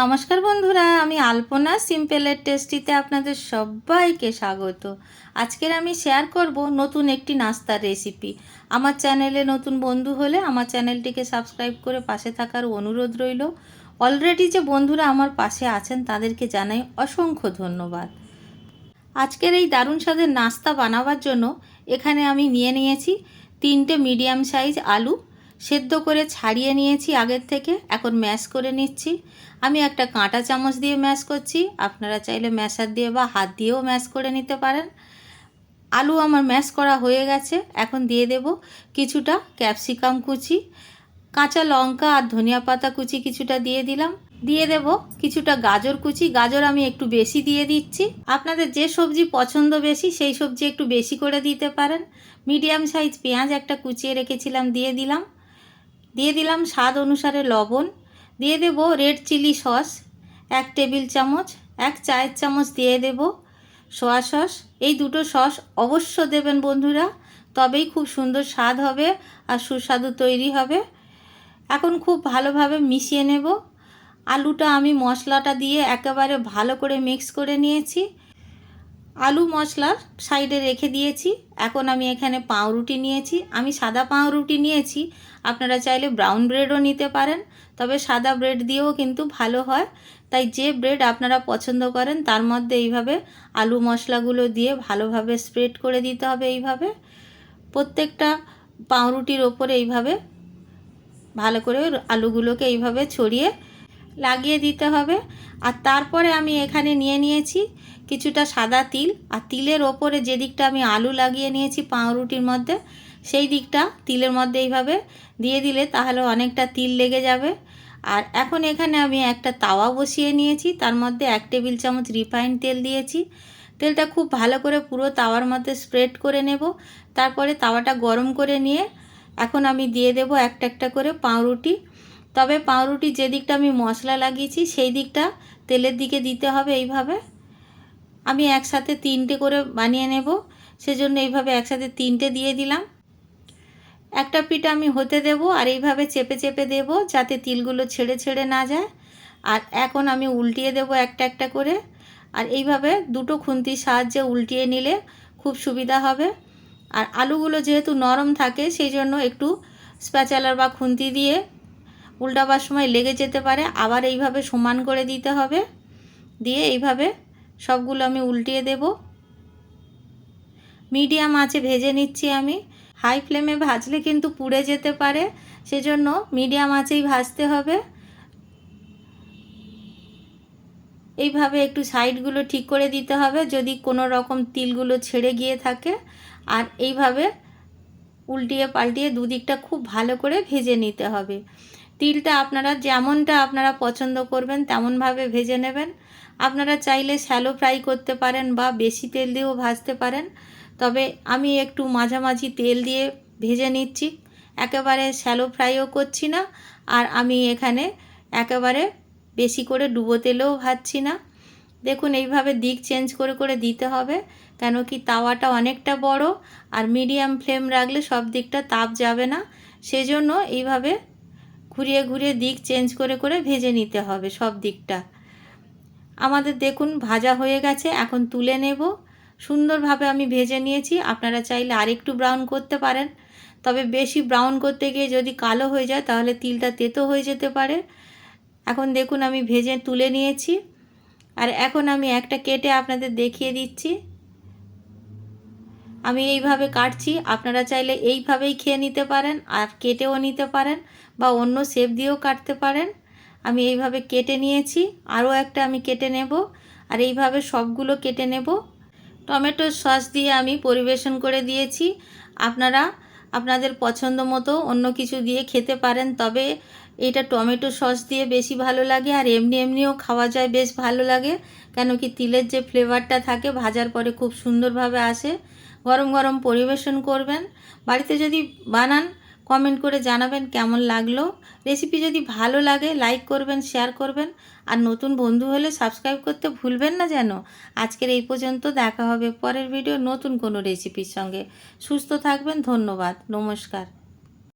নমস্কার বন্ধুরা, আমি আলপনা সিম্পলের টেস্টিতে আপনাদের সবাইকে স্বাগত। আজকের আমি শেয়ার করব নতুন একটি নাস্তার রেসিপি আমার চ্যানেলে নতুন বন্ধু হলে আমার চ্যানেলটিকে সাবস্ক্রাইব করে পাশে থাকার অনুরোধ রইল। অলরেডি যে বন্ধুরা আমার পাশে আছেন, তাদেরকে জানাই অসংখ্য ধন্যবাদ। আজকের এই দারুণ স্বাদের নাস্তা বানাবার জন্য এখানে আমি নিয়ে নিয়েছি তিনটে মিডিয়াম সাইজ আলু সেদ্ধ করে ছাড়িয়ে নিয়েছি আগের থেকে। এখন ম্যাশ করে নিচ্ছি। আমি একটা কাঁটা চামচ দিয়ে ম্যাশ করছি। আপনারা চাইলে ম্যাশার দিয়ে বা হাত দিয়েও ম্যাশ করে নিতে পারেন। আলু আমার ম্যাশ করা হয়ে গেছে। এখন দিয়ে দেব কিছুটা ক্যাপসিকাম কুচি, কাঁচা লঙ্কা আর ধনিয়া পাতা কুচি কিছুটা দিয়ে দিলাম। দিয়ে দেব কিছুটা গাজর কুচি। গাজর আমি একটু বেশি দিয়ে দিচ্ছি। আপনাদের যে সবজি পছন্দ বেশি, সেই সবজি একটু বেশি করে দিতে পারেন। মিডিয়াম সাইজ পেঁয়াজ একটা কুচিয়ে রেখেছিলাম, দিয়ে দিলাম। দিয়ে দিলাম স্বাদ অনুসারে লবণ, দিয়ে দেব রেড চিলি সস, এক টেবিল চামচ, এক চায়ের চামচ দিয়ে দেব সোয়া সস। এই দুটো সস অবশ্য দেবেন বন্ধুরা, তবেই খুব সুন্দর স্বাদ হবে আর সুস্বাদু তৈরি হবে। এখন খুব ভালোভাবে মিশিয়ে নেব। আলুটা আমি মশলাটা দিয়ে একেবারে ভালো করে মিক্স করে নিয়েছি। আলু মশলা সাইডে রেখে দিয়েছি। এখন আমি এখানে পাউরুটি নিয়েছি। আমি সাদা পাউরুটি নিয়েছি। আপনারা চাইলে ব্রাউন ব্রেডও নিতে পারেন। তবে সাদা ব্রেড দিয়েও কিন্তু ভালো হয়। তাই যে ব্রেড আপনারা পছন্দ করেন, তার মধ্যে এইভাবে আলু মশলাগুলো দিয়ে ভালোভাবে স্প্রেড করে দিতে হবে এইভাবে। প্রত্যেকটা পাউরুটির ওপরে এইভাবে ভালো করে আলুগুলোকে এইভাবে ছড়িয়ে লাগিয়ে দিতে হবে। আর তারপরে আমি এখানে নিয়ে নিয়েছি কিছুটা সাদা তিল আর তিলের ওপরে যে দিকটা আমি আলু লাগিয়ে নিয়েছি পাউরুটির মধ্যে, সেই দিকটা তিলের মধ্যে এইভাবে দিয়ে দিলে তাহলে অনেকটা তিল লেগে যাবে। আর এখন এখানে আমি একটা তাওয়া বসিয়ে নিয়েছি, তার মধ্যে এক টেবিল চামচ রিফাইন তেল দিয়েছি। তেলটা খুব ভালো করে পুরো তাওয়ার মধ্যে স্প্রেড করে নেব। তারপরে তাওয়াটা গরম করে নিয়ে এখন আমি দিয়ে দেব একটা একটা করে পাউরুটি। তবে পাউরুটি যে দিকটা আমি মশলা লাগিয়েছি, সেই দিকটা তেলের দিকে দিতে হবে এইভাবে। আমি একসাথে তিনটে করে বানিয়ে নেব। সেজন্য এইভাবে একসাথে তিনটে দিয়ে দিলাম। একটা পিঠ আমি হতে দেব আর এইভাবে চেপে চেপে দেব যাতে তিলগুলো ছেড়ে ছেড়ে না যায়। আর এখন আমি উল্টিয়ে দেব একটা একটা করে। আর এইভাবে দুটো খুন্তির সাহায্যে উল্টিয়ে নিলে খুব সুবিধা হবে। আর আলুগুলো যেহেতু নরম থাকে সেই জন্য একটু স্প্যাচালার বা খুন্তি দিয়ে উল্টাবার সময় লেগে যেতে পারে। আবার এইভাবে সমান করে দিতে হবে। দিয়ে এইভাবে সবগুলো আমি উল্টিয়ে দেব। মিডিয়াম আঁচে ভেজে নিচ্ছি আমি। হাই ফ্লেমে ভাজলে কিন্তু পুড়ে যেতে পারে, সেজন্য মিডিয়াম আঁচেই ভাজতে হবে। এইভাবে একটু সাইডগুলো ঠিক করে দিতে হবে, যদি কোনো রকম তিলগুলো ছেড়ে গিয়ে থাকে। আর এইভাবে উল্টিয়ে পাল্টিয়ে দুদিকটা খুব ভালো করে ভেজে নিতে হবে। তিলটা আপনারা যেমনটা আপনারা পছন্দ করবেন, তেমনভাবে ভেজে নেবেন। আপনারা চাইলে শ্যালো ফ্রাই করতে পারেন বা বেশি তেল দিয়েও ভাজতে পারেন। তবে আমি একটু মাঝামাঝি তেল দিয়ে ভেজে নিচ্ছি। একেবারে শ্যালো ফ্রাইও করছি না, আর আমি এখানে একেবারে বেশি করে ডুবো তেলেও ভাজছি না। দেখুন, এইভাবে দিক চেঞ্জ করে করে দিতে হবে, কেন কি তাওয়াটা অনেকটা বড় আর মিডিয়াম ফ্লেম রাখলে সব দিকটা তাপ যাবে না। সেজন্য এইভাবে ঘুরিয়ে ঘুরিয়ে দিক চেঞ্জ করে করে ভেজে নিতে হবে সব দিকটা। আমাদের দেখুন ভাজা হয়ে গেছে, এখন তুলে নেব। সুন্দরভাবে আমি ভেজে নিয়েছি, আপনারা চাইলে আরেকটু ব্রাউন করতে পারেন। তবে বেশি ব্রাউন করতে গিয়ে যদি কালো হয়ে যায়, তাহলে তিলটা তেতো হয়ে যেতে পারে। এখন দেখুন আমি ভেজে তুলে নিয়েছি। আর এখন আমি একটা কেটে আপনাদের দেখিয়ে দিচ্ছি। আমি এইভাবে কাটছি, আপনারা চাইলে এইভাবেই খেয়ে নিতে পারেন, আর কেটেও নিতে পারেন, বা অন্য শেপ দিয়েও কাটতে পারেন। আমি এইভাবে কেটে নিয়েছি, আরও একটা আমি কেটে নেব, আর এইভাবে সবগুলো কেটে নেব। টমেটোর সস দিয়ে আমি পরিবেশন করে দিয়েছি। আপনারা আপনাদের পছন্দ মতো অন্য কিছু দিয়ে খেতে পারেন, তবে এটা টমেটো সস দিয়ে বেশি ভালো লাগে, আর এমনি এমনিও খাওয়া যায়, বেশ ভালো লাগে। কেন কি তিলের যে ফ্লেভারটা থাকে, ভাজার পরে খুব সুন্দরভাবে আসে। গরম গরম পরিবেশন করবেন। বাড়িতে যদি বানান কমেন্ট করে জানাবেন কেমন লাগল। রেসিপি যদি ভালো লাগে লাইক করবেন শেয়ার করবেন। আর নতুন বন্ধু হলে সাবস্ক্রাইব করতে ভুলবেন না যেন। আজকের এই পর্যন্ত দেখা হবে পরের ভিডিও নতুন কোনো রেসিপির সঙ্গে। সুস্থ থাকবেন, ধন্যবাদ। নমস্কার।